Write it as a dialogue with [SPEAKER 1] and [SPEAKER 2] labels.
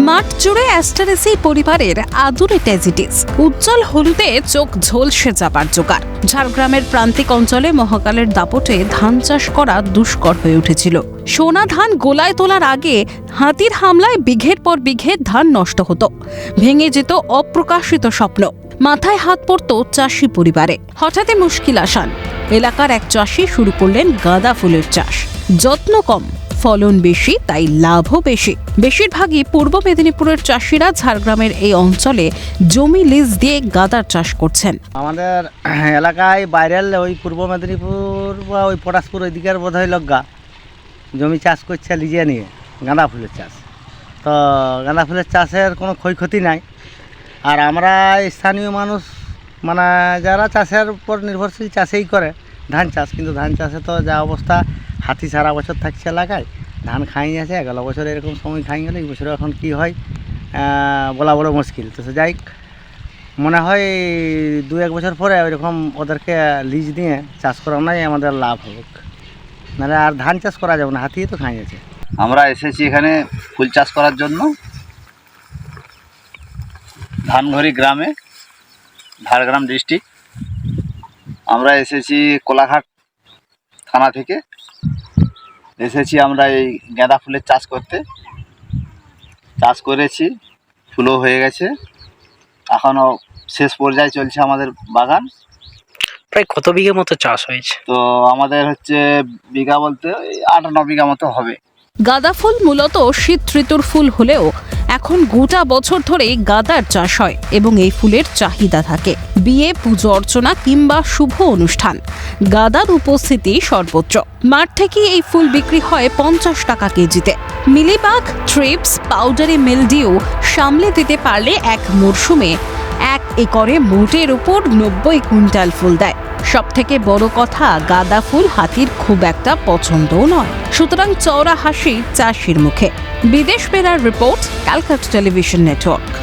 [SPEAKER 1] মাঠ জুড়ে অ্যাস্টারেসি পরিবারের আদুরে ট্যাজিটিস উজ্জ্বল হলুদে চোখ ঝলসে যাবার জোগাড়। ঝাড়গ্রামের প্রান্তিক অঞ্চলে মহাকালের দাপটে ধান চাষ করা দুষ্কর হয়ে উঠেছিল। সোনা ধান গোলায় তোলার আগে হাতির হামলায় বিঘের পর বিঘে ধান নষ্ট হতো। ভেঙে যেত অপ্রকাশিত স্বপ্ন। মাথায় হাত পড়ত চাষি পরিবারে। হঠাৎই মুশকিল আসান। এলাকার এক চাষি শুরু করলেন গাঁদা ফুলের চাষ। যত্ন কম। ফলন বেশি, তাই লাভও বেশি। বেশিরভাগই পূর্ব মেদিনীপুরের চাষিরা ঝাড়গ্রামের এই অঞ্চলে জমি লিজ দিয়ে গাঁদার চাষ করছেন।
[SPEAKER 2] আমাদের এলাকায় বাইরের ওই পূর্ব মেদিনীপুর বা ওই পটাশপুর ওই দিকের বোধ হয় লগ্গা জমি চাষ করছে লিজে নিয়ে, গাঁদা ফুলের চাষ। তো গাঁদা ফুলের চাষের কোনো ক্ষয়ক্ষতি নাই। আর আমরা স্থানীয় মানুষ মানে যারা চাষের উপর নির্ভরশীল চাষেই করে, ধান চাষ, কিন্তু ধান চাষে তো যা অবস্থা হাতি সারা বছর থাকছে এলাকায়, ধান খাই আছে, গেল বছর এরকম সময় খাই গেলে এই বছর এখন কি হয় বলা বড় মুশকিল। তো সে যাই মনে হয় দু এক বছর পরে ওইরকম ওদেরকে লিজ দিয়ে চাষ করানোই আমাদের লাভ হোক নাহলে আর ধান চাষ করা যাবে না হাতিয়ে তো খাই আছে।
[SPEAKER 3] আমরা এসেছি এখানে ফুল চাষ করার জন্য। ধানঘড়ি গ্রামে ঝাড়গ্রাম ডিস্ট্রিক্ট। আমরা এসেছি কোলাঘাট থানা থেকে। এসেছি আমরা এই গাঁদা ফুলের চাষ করতে। চাষ করেছি ফুলও হয়ে গেছে। এখনও শেষ পর্যায়ে চলছে আমাদের বাগান।
[SPEAKER 4] প্রায় কত বিঘা মতো চাষ হয়েছে?
[SPEAKER 3] তো আমাদের হচ্ছে বিঘা বলতে ওই আট ন বিঘা মতো হবে।
[SPEAKER 1] গাঁদা ফুল মূলত শীত ঋতুর ফুল হলেও এখন গোটা বছর ধরেই গাঁদার চাষ হয় এবং এই ফুলের চাহিদা থাকে। বিয়ে, পুজো অর্চনা কিংবা শুভ অনুষ্ঠান। গাঁদার উপস্থিতি সর্বোচ্চ। মাঠ থেকে এই ফুল বিক্রি হয় পঞ্চাশ টাকা কেজিতে। মিলিবাগ ট্রিপস পাউডারি মিলডিও সামলে দিতে পারলে এক মরশুমে এক একরে মোটের উপর নব্বই কুইন্টাল ফুল দেয়। সব থেকে বড় কথা, গাঁদা ফুল হাতির খুব একটা পছন্দও নয়। সুতরাং চওড়া হাসি চাষির মুখে। বিদেশ বেড়ার রিপোর্ট, ক্যালকাটা টেলিভিশন নেটওয়ার্ক।